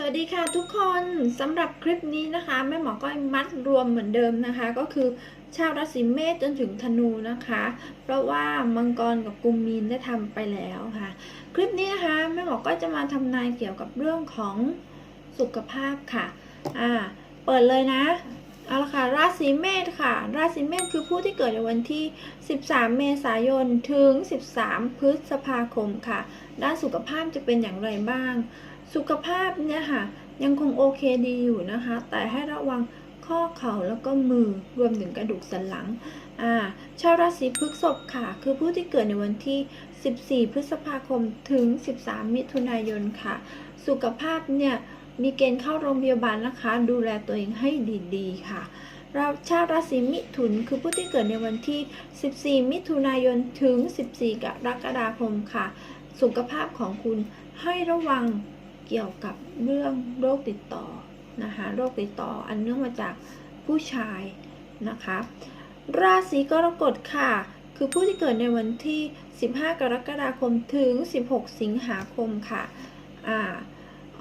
สวัสดีค่ะทุกคนสำหรับคลิปนี้นะคะแม่หมอก็มัดรวมเหมือนเดิมนะคะ ก็คือชาวราศีเมษจนถึงธนูนะคะ เพราะว่ามังกรกับกุมมีนได้ทำไปแล้วค่ะ คลิปนี้นะคะแม่หมอก็จะมาทำนายเกี่ยวกับเรื่องของสุขภาพค่ะอ่าเปิดเลยนะเอาละค่ะราศีเมษค่ะ ราศีเมษคือผู้ที่เกิดในวันที่ 13 เมษายนถึง 13 พฤษภาคมค่ะ ด้านสุขภาพจะเป็นอย่างไรบ้าง สุขภาพเนี่ยค่ะ ยังคงโอเคดีอยู่นะคะ แต่ให้ระวังข้อเข่าแล้วก็มือรวมถึงกระดูกสันหลังอ่าชาวราศีพฤษภค่ะ คือผู้ที่เกิดในวันที่ 14 พฤษภาคมถึง 13 มิถุนายนค่ะ สุขภาพเนี่ยมีเกณฑ์เข้าโรงพยาบาลนะคะ ดูแลตัวเองให้ดีๆค่ะเราชาวราศีมิถุนคือผู้ที่เกิดในวันที่ 14 มิถุนายนถึง 14 กรกฎาคมค่ะ สุขภาพของคุณให้ระวัง เกี่ยวกับเรื่องโรคติดต่อนะคะโรคติดต่ออันเนื่องมาจากผู้ชายนะคะราศีกรกฎค่ะ คือผู้ที่เกิดในวันที่ 15 กรกฎาคมถึง 16 สิงหาคมค่ะอ่า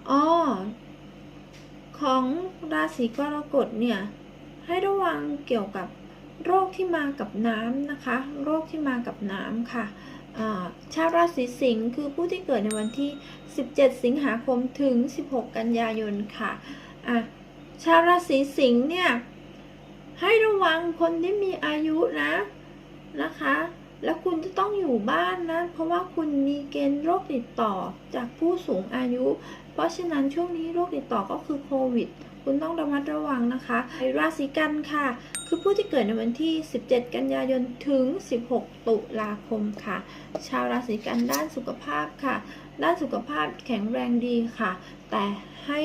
อ้อของราศีกรกฎเนี่ยให้ระวังเกี่ยวกับโรคที่มากับน้ำนะคะ โรคที่มากับน้ำค่ะ ชาวราศีสิงห์คือผู้ที่เกิดในวันที่ 17 สิงหาคมถึง 16 กันยายนค่ะะชาวราศีสิงห์เนี่ยให้ระวังคนที่มีอายุนะนะคะ แล้วคุณจะต้องอยู่บ้านนะ เพราะว่าคุณมีเกณฑ์โรคติดต่อจากผู้สูงอายุ เพราะฉะนั้นช่วงนี้โรคติดต่อก็คือโควิด คุณต้องระมัดระวังนะคะราศีกันค่ะ คือผู้ที่เกิดในวันที่ 17 กันยายนถึง 16 ตุลาคมค่ะ ชาวราศีกันด้านสุขภาพค่ะ ด้านสุขภาพแข็งแรงดีค่ะ แต่ให้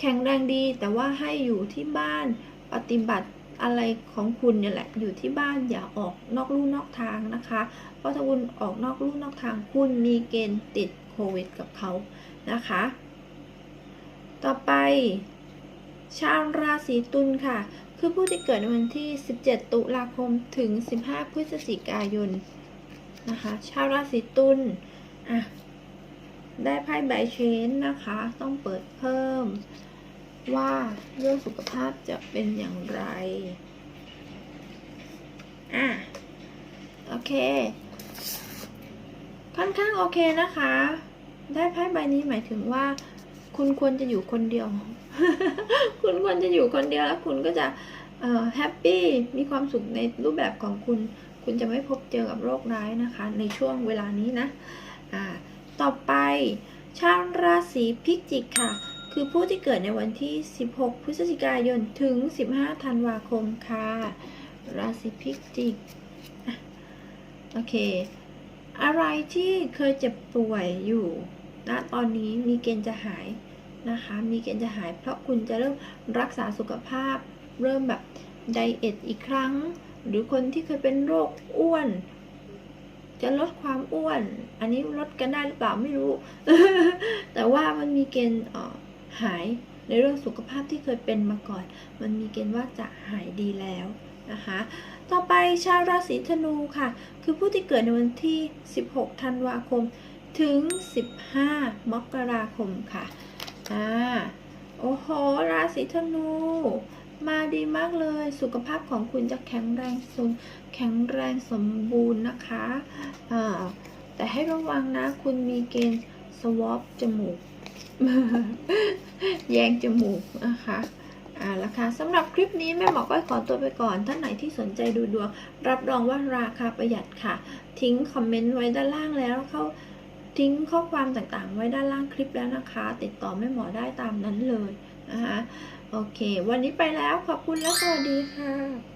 แข็งแรงดีแต่ว่าให้อยู่ที่บ้านปฏิบัติอะไรของคุณเนี่ยแหละอยู่ที่บ้านอย่าออกนอกลู่นอกทางนะคะ เพราะถ้าคุณออกนอกลู่นอกทางคุณมีเกณฑ์ติดโควิดกับเขานะคะ ต่อไป ชาวราศีตุลค่ะ คือผู้ที่เกิดในวันที่ 17 ตุลาคมถึง 15 พฤศจิกายนนะคะ ชาวราศีตุลอะได้ไพ่ใบเชนนะคะ ต้องเปิดเพิ่ม ว่าเรื่องสุขภาพจะเป็นอย่างไร อะ โอเค ค่อนข้างโอเคนะคะ ได้ไพ่ใบนี้หมายถึงว่า คุณควรจะอยู่คนเดียว คุณควรจะอยู่คนเดียวแล้วคุณก็จะแฮปปี้มีความสุขในรูปแบบของคุณ คุณจะไม่พบเจอกับโรคร้ายนะคะ ในช่วงเวลานี้นะอ่าต่อไป ชาวราศีพิจิกค่ะ คือผู้ที่เกิดในวันที่ 16 พฤศจิกายนถึง 15 ธันวาคมค่ะ ราศีพิจิกโอเค อะไรที่เคยเจ็บป่วยอยู่ณตอนนี้มีเกณฑ์จะหาย นะคะ มีเกณฑ์จะหายเพราะคุณจะเริ่มรักษาสุขภาพ เริ่มแบบไดเอทอีกครั้ง หรือคนที่เคยเป็นโรคอ้วน จะลดความอ้วน อันนี้ลดกันได้หรือเปล่าไม่รู้ แต่ว่ามันมีเกณฑ์หายในเรื่องสุขภาพที่เคยเป็นมาก่อน มันมีเกณฑ์ว่าจะหายดีแล้วนะคะ ต่อไปชาวราศีธนูค่ะ คือผู้ที่เกิดในวันที่ 16 ธันวาคม ถึง 15 มกราคมค่ะ อ่าโอ้โห ราศีธนู มาดีมากเลย สุขภาพของคุณจะแข็งแรงสมแข็งแรงสมบูรณ์นะคะอ่าแต่ให้ระวังนะ คุณมีเกณฑ์สวอปจมูก แยงจมูกนะคะอ่าละค่ะสำหรับคลิปนี้แม่หมอก็ขอตัวไปก่อน ท่านไหนที่สนใจดูดวง รับรองว่าราคาประหยัดค่ะ ทิ้งคอมเมนต์ไว้ด้านล่างแล้วเข้า ทิ้งข้อความต่างๆ ไว้ด้านล่างคลิปแล้วนะคะ ติดต่อแม่หมอได้ตามนั้นเลยนะคะ โอเค วันนี้ไปแล้วขอบคุณและสวัสดีค่ะ